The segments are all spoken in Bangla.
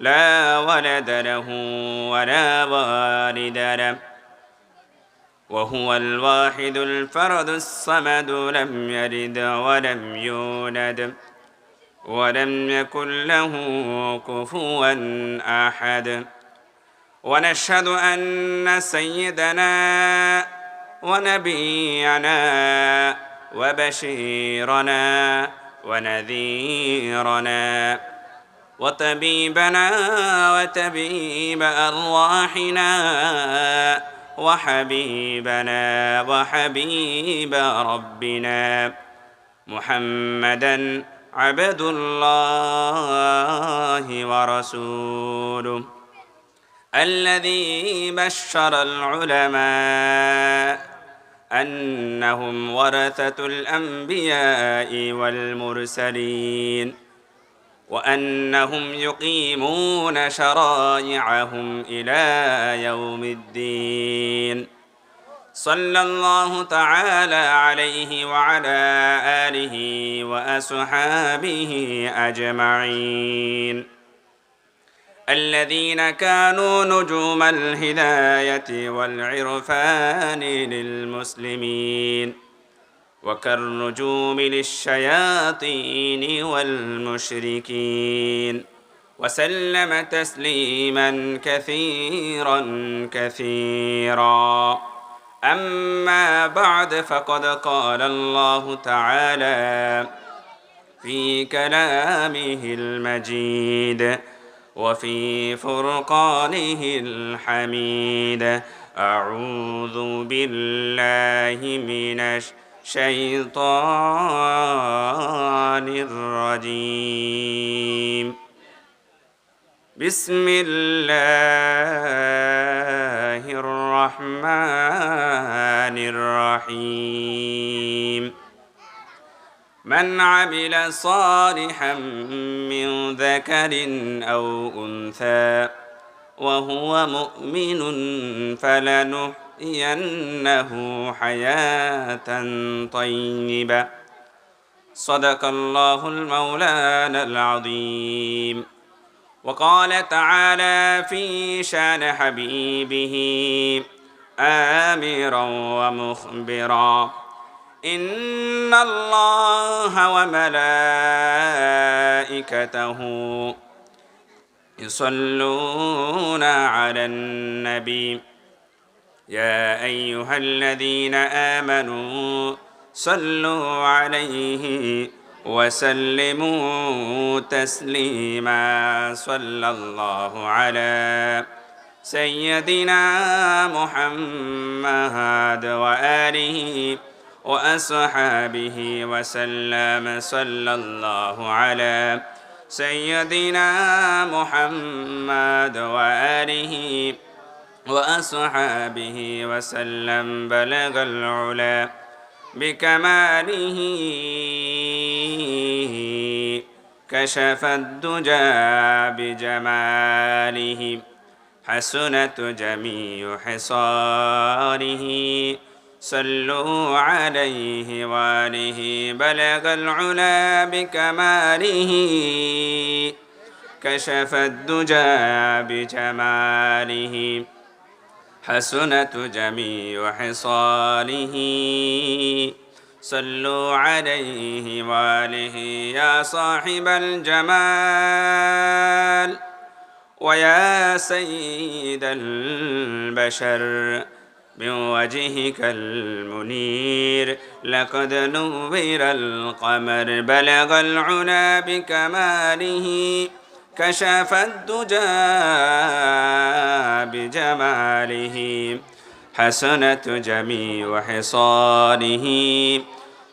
لا ولد له ولا والد له. وهو الواحد الفرد الصمد لم يلد ولم يولد. ولم يكن له كفوا أحد. ونشهد أن سيدنا ونبينا وبشيرنا ونذيرنا. وطبيبنا وتبيب أرواحنا وحبيبنا وحبيب ربنا محمدا عبد الله ورسوله الذي بشر العلماء أنهم ورثة الأنبياء والمرسلين وأنهم يقيمون شرائعهم إلى يوم الدين. صلى الله تعالى عليه وعلى آله وأصحابه أجمعين. الذين كانوا نجوم الهداية والعرفان للمسلمين. وكالنجوم للشياطين والمشركين. وسلم تسليما كثيرا كثيرا. أما بعد فقد قال الله تعالى في كلامه المجيد وفي فرقانه الحميد أعوذ بالله من الشيطان الرجيم. بسم الله الرحمن الرحيم. من عمل صالحا من ذكر أو أنثى وهو مؤمن فلنحيينه حياة طيبة. صدق الله المولانا العظيم. وقال تعالى في شان حبيبه آمرا ومخبرا. إن الله وملائكته يصلون على النبي. يا أيها الذين آمنوا صلوا عليه وسلموا تسليما. صلى الله على سيدنا محمد وآله وأصحابه وسلم. صلى الله على سيدنا محمد وآله وأصحابه وسلم بلغ العلا بكماله كشف الدجى بجماله حسنت جميع حصاره صلوا عليه وآله بلغ العلا بكماله كشف الدجى بجماله حسنت جميع حصاله. صلوا عليه وآله يا صاحب الجمال ويا سيد البشر. من وجهك المنير. لقد نور القمر بلغ العلا بكماله كشف الدجى بجماله. حسنت جميع حصانه.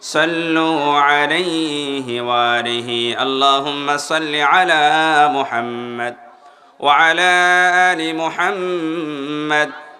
صلوا عليه وآله. اللهم صل على محمد وعلى آل محمد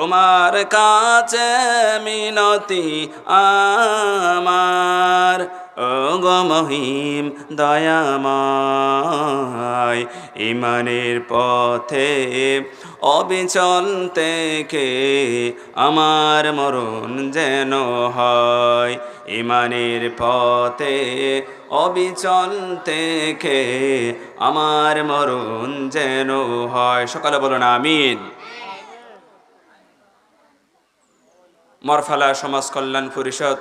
তোমার কাছে মিনতি আমার। ও গো মহিম দয়াময়, ইমানের পথে অবিচল থেকে আমার মরণ যেন হয়। ইমানের পথে অবিচল থেকে আমার মরণ যেন হয়। সকালে বলুন আমিন। মরফালা সমাজ কল্যাণ পরিষদ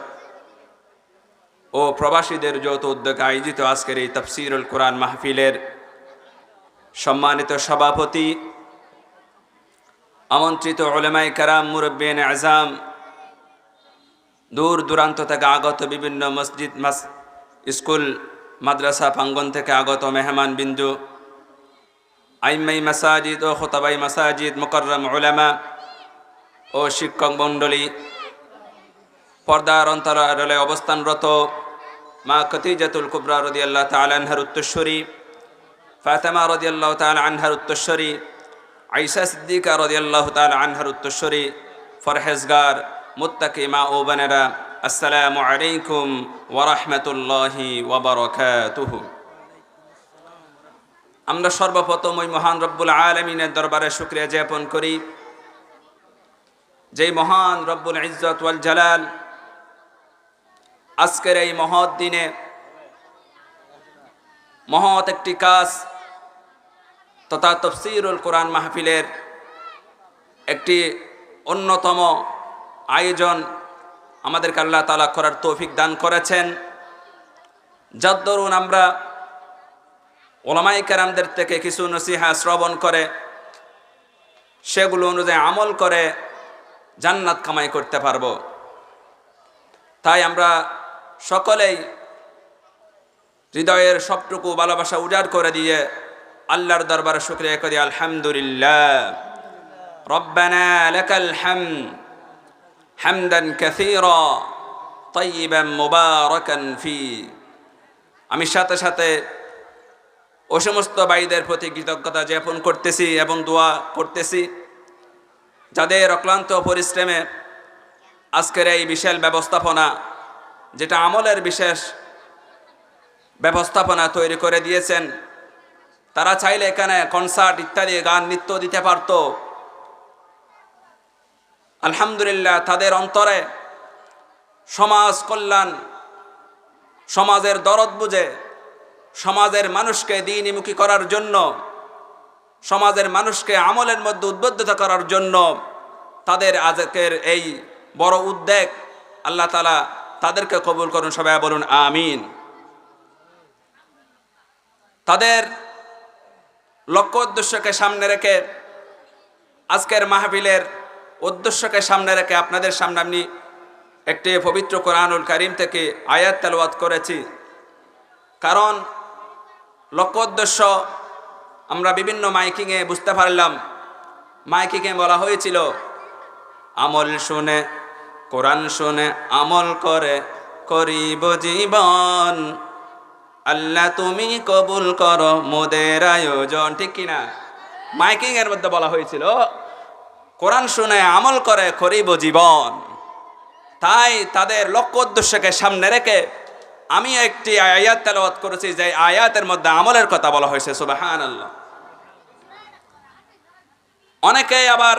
ও প্রবাসীদের যৌথ উদ্যোগে আয়োজিত আজকের এই তফসিরুল কোরআন মাহফিলের সম্মানিত সভাপতি, আমন্ত্রিত ওলেমাই কারাম, মুরব্বিন আজাম দূর দূরান্ত থেকে আগত বিভিন্ন মসজিদ মাস স্কুল, মাদ্রাসা প্রাঙ্গন থেকে আগত মেহমান বিন্দু আইমাই মাসাজিদ ও খোতাবাই মাসাজিদ মোকরম ওলামা ও শিক্ষক মণ্ডলী, পর্দার অন্তরালে অবস্থানরত মা কতিজাতুল কুবরা রদি আল্লাহ আনহার উত্তরস্বরী, ফাতেমা রদি আল্লাহ তাল আনহার উত্তরস্বরী, আইসা সিদ্দিকা রদি আল্লাহ তাল আনহার উত্তরস্বরী, ফরহেজগার, মুত্তাকি মা ও বানেরা, আসসালামু আলাইকুম ওরহমতুল্লাহি ওবরকাতুহু আমরা সর্বপ্রথম ওই মহান রব্বুল আলমিনের দরবারে শুক্রিয়া জ্ঞাপন করি। যেই মহান রব্বুল ইজ্জত ওয়াল জালাল আজকের এই মহৎ দিনে মহৎ একটি কাজ তথা তফসিরুল কোরআন মাহফিলের একটি অন্যতম আয়োজন আমাদেরকে আল্লাহ তালা করার তৌফিক দান করেছেন। যার দরুন আমরা ওলামাই কেরামদের থেকে কিছু নসিহা শ্রবণ করে, সেগুলো অনুযায়ী আমল করে জান্নাত কামাই করতে পারব। তাই আমরা সকলেই হৃদয়ের সবটুকু ভালোবাসা উজাড় করে দিয়ে আল্লাহর দরবারে শুক্রিয়া করি। আলহামদুলিল্লাহ। ফি। আমি সাথে সাথে ও সমস্ত ভাইদের প্রতি কৃতজ্ঞতা জ্ঞাপন করতেছি এবং দোয়া করতেছি। যাদের অক্লান্ত পরিশ্রমে আজকের এই বিশাল ব্যবস্থাপনা, যেটা আমলের বিশেষ ব্যবস্থাপনা তৈরি করে দিয়েছেন, তারা চাইলে এখানে কনসার্ট ইত্যাদি, গান, নৃত্য দিতে পারত। আলহামদুলিল্লাহ, তাদের অন্তরে সমাজ কল্যাণ, সমাজের দরদ বুঝে, সমাজের মানুষকে দিনমুখী করার জন্য সমাজের মানুষকে আমলের মধ্যে উদ্বুদ্ধতা করার জন্য তাদের আজকের এই বড় উদ্বেগ, আল্লাহ তালা তাদেরকে কবুল করুন, সবাই বলুন আমিন। তাদের লক্ষ্য উদ্দেশ্যকে সামনে রেখে আজকের মাহফিলের উদ্দেশ্যকে সামনে রেখে আপনাদের সামনে আমি একটি পবিত্র কোরআনুল করিম থেকে আয়াত তেলওয়াত করেছি। কারণ লক্ষ্য উদ্দেশ্য আমরা বিভিন্ন মাইকিংয়ে বুঝতে পারলাম। মাইকিংয়ে বলা হয়েছিল, আমল শুনে, কোরআন শুনে, আমল করে, করিব জীবন। আল্লাহ তুমি কবুল করো মোদের আয়োজন। ঠিক কিনা? মাইকিং এর মধ্যে বলা হয়েছিল, কোরআন শুনে, আমল করে, করিব জীবন। তাই তাদের লক্ষ্য উদ্দেশ্যকে সামনে রেখে আমি একটি আয়াত তেলাওয়াত করেছি, যে আয়াতের মধ্যে আমলের কথা বলা হয়েছে সুবাহান আল্লাহ অনেকেই আবার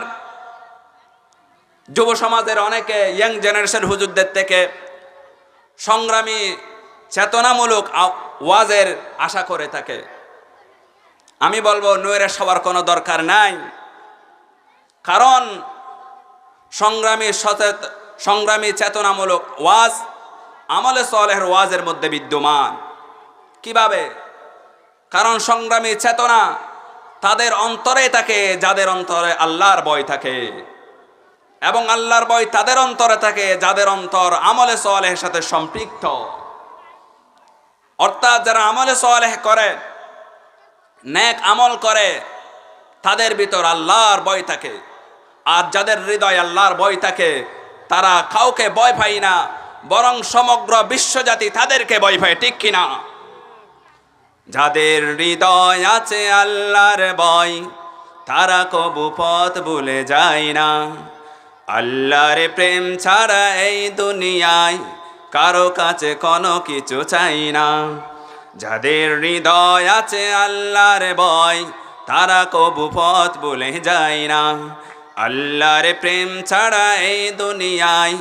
যুব সমাজের অনেকে ইয়াং জেনারেশন হুজুরদের থেকে সংগ্রামী চেতনামূলক ওয়াজের আশা করে থাকে। আমি বলব, নৈরে সবার কোনো দরকার নাই। কারণ সংগ্রামী সচেত, সংগ্রামী চেতনামূলক ওয়াজ আমলে সলেহের ওয়াজের মধ্যে বিদ্যমান। কীভাবে? কারণ সংগ্রামী চেতনা তাদের অন্তরে থাকে, যাদের অন্তরে আল্লাহর ভয় থাকে। এবং আল্লাহর ভয় তাদের অন্তরে থাকে, যাদের অন্তর আমলে সোয়ালেহের সাথে সম্পৃক্ত। অর্থাৎ যারা আমলে সোয়ালেহ করে, নেক আমল করে, তাদের ভিতর আল্লাহর ভয় থাকে। আর যাদের হৃদয় আল্লাহর ভয় থাকে, তারা কাউকে ভয় পায় না। বরং সমগ্র বিশ্বজাতি তাদেরকে বই ভয় ঠিক কিনা যাদের হৃদয় আছে আল্লাহর ভয়, তারা কবু পথ ভুলে যায় না। আল্লাহর প্রেম ছাড়া এই দুনিয়ায় কারও কাছে কোনো কিছু চাই না। যাদের হৃদয় আছে আল্লাহর ভয়, তারা কবু পথ ভুলে যায় না। আল্লাহর প্রেম ছাড়া এই দুনিয়ায়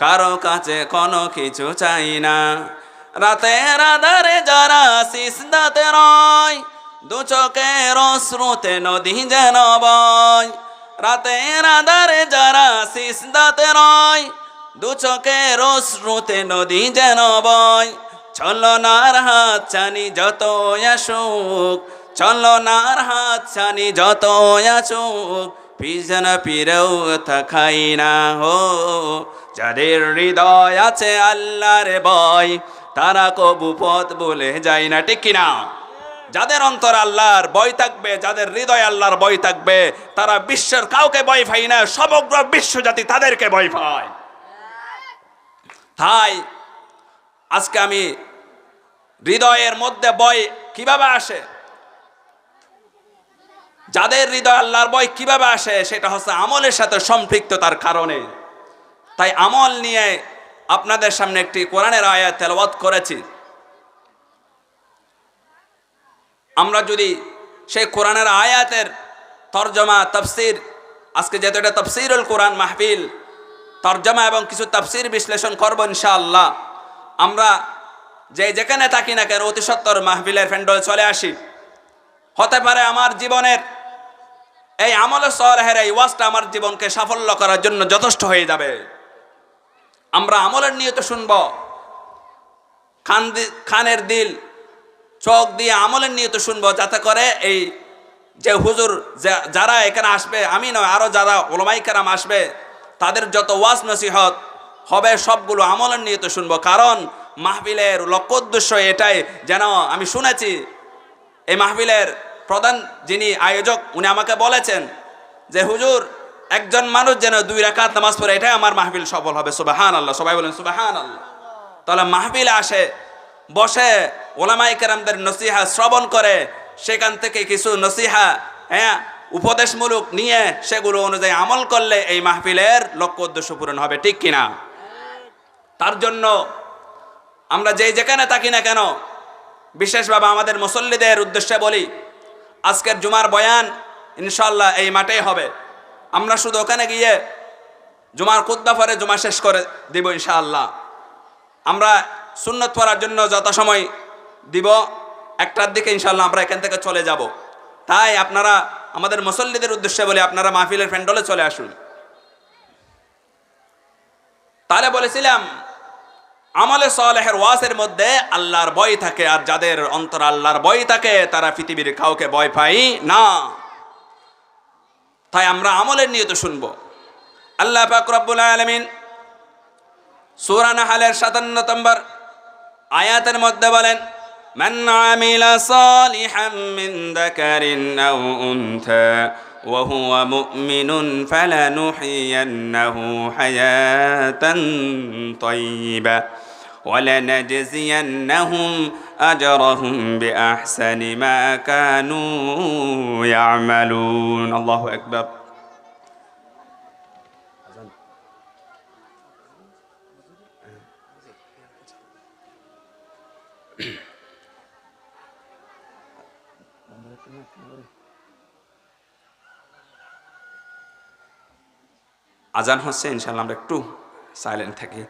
কারও কাছে কোনো কিছু চাই না। রাতের আধারে যারা সিসদাতে রয়, দু চোখের শ্রুতে নদী যেন বয়। রাতের আধারে যারা সিসদাতে রয়, দু চোখের শ্রুতে নদী যেন বয়। চলনার হাত চানি যত আসুক চলনার হাত চানি যত আসুক পিছন পিরেও থাকাই না হো। যাদের হৃদয় আছে আল্লাহর ভয়, তারা কবু পথ বলে যায় না, ঠিক কিনা? যাদের অন্তর আল্লাহর বই থাকবে, যাদের হৃদয় আল্লাহর বই থাকবে, তারা বিশ্বের কাউকে বই পাই না, সমগ্র বিশ্ব জাতি তাদেরকে বই পায়। তাই আজকে আমি হৃদয়ের মধ্যে বই কীভাবে আসে? যাদের হৃদয় আল্লাহর বই কীভাবে আসে, সেটা হচ্ছে আমলের সাথে সম্পৃক্ততার কারণে। তাই আমল নিয়ে আপনাদের সামনে একটি কোরআনের আয়াত তেলাওয়াত করেছি। আমরা যদি সেই কোরআনের আয়াতের তর্জমা, তফসির, আজকে যেহেতু এটা তফসিরুল কোরআন মাহফিল, তর্জমা এবং কিছু তফসির বিশ্লেষণ করব ইনশাআল্লাহ। আমরা যে যেখানে থাকি না কেন অতি সত্তর মাহফিলের ফ্যান্ডল চলে আসি। হতে পারে আমার জীবনের এই আমলে সলেহের এই ওয়াজটা আমার জীবনকে সাফল্য করার জন্য যথেষ্ট হয়ে যাবে। আমরা আমলের নিয়ত শুনব। খান খানের দিল, চোখ দিয়ে আমলের নিয়ত শুনব যাতে করে এই যে হুজুর যারা এখানে আসবে, আমি নয় আরও যারা ওলমাই কারাম আসবে, তাদের যত ওয়াজ নসিহত হবে, সবগুলো আমলের নিয়ত শুনব। কারণ মাহবিলের লক্ষ্য উদ্দেশ্য এটাই। যেন আমি শুনেছি, এই মাহফিলের প্রধান যিনি আয়োজক, উনি আমাকে বলেছেন যে, হুজুর, একজন মানুষ যেন দুই রাকাত নামাজ পড়ে, এটাই আমার মাহফিল সফল হবে। সুবাহান আল্লাহ সবাই বলেন সুবাহান আল্লাহ তাহলে মাহফিলে আসে, বসে ওলামাই কেরামদের নসিহা শ্রবণ করে, সেখান থেকে কিছু নসিহা হ্যাঁ উপদেশমূলক নিয়ে সেগুলো অনুযায়ী আমল করলে এই মাহফিলের লক্ষ্য উদ্দেশ্য পূরণ হবে, ঠিক কিনা তার জন্য আমরা যেই যেখানে থাকি না কেন, বিশেষভাবে আমাদের মুসল্লিদের উদ্দেশ্যে বলি আজকের জুমার বয়ান ইনশাল্লাহ এই মাঠেই হবে। আমরা শুধু ওখানে গিয়ে জুমার কুদ্দা পরে জুমা শেষ করে দিব ইনশাআল্লাহ। আমরা সুন্নত পড়ার জন্য যথাসময় দিব, একটার দিকে ইনশাল্লাহ আমরা এখান থেকে চলে যাব। তাই আপনারা আমাদের মুসল্লিদের উদ্দেশ্যে বলে, আপনারা মাহফিলের প্যান্ডলে চলে আসুন। তাহলে বলেছিলাম আমলে সলেহের ওয়াসের মধ্যে আল্লাহর ভয় থাকে আর যাদের অন্তর আল্লাহর ভয় থাকে তারা পৃথিবীর কাউকে ভয় পাই না তাই আমরা আমলের নিয়ত শুনবো আল্লাহ পাক রব্বুল আলমিন সূরা নাহালের সাতান্ন নম্বর আয়াতের মধ্যে বলেন من عمل صالحا من ذكر أو أنثى وهو مؤمن فلنحيينه حياة طيبة ولنجزينهم أجرهم بأحسن ما كانوا يعملون. الله أكبر. আজান হচ্ছে ইনশাল্লাহ আমরা একটু সাইলেন্ট থাকি।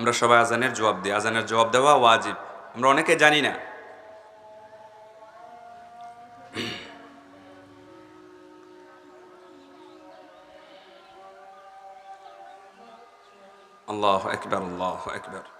আমরা সবাই আজানের জবাব দিই। আজানের জবাব দেওয়া ওয়াজিব। আমরা অনেকে জানি না। আল্লাহ একবার আল্লাহ একবার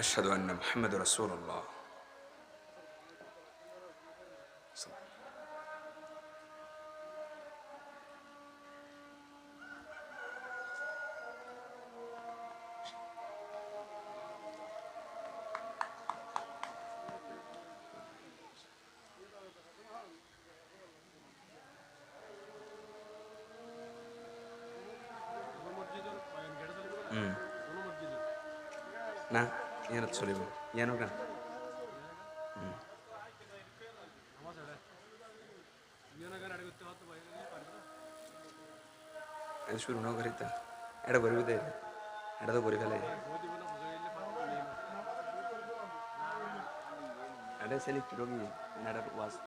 أشهد أن محمد رسول الله. না ಏನಂತ ಸೊಲಿ ಏನು ಹ್ಞೂ ಶುರು ನಾವು ಬರೀತ ಎಡ ಬರಿವುದೇ ಇದೆ ಎಡದ ಬರಿಗಲ್ಲ ಎಡೆ ಸಲಿ ಕಿರೋಗಿ ನಡರ್ ವಾಸ್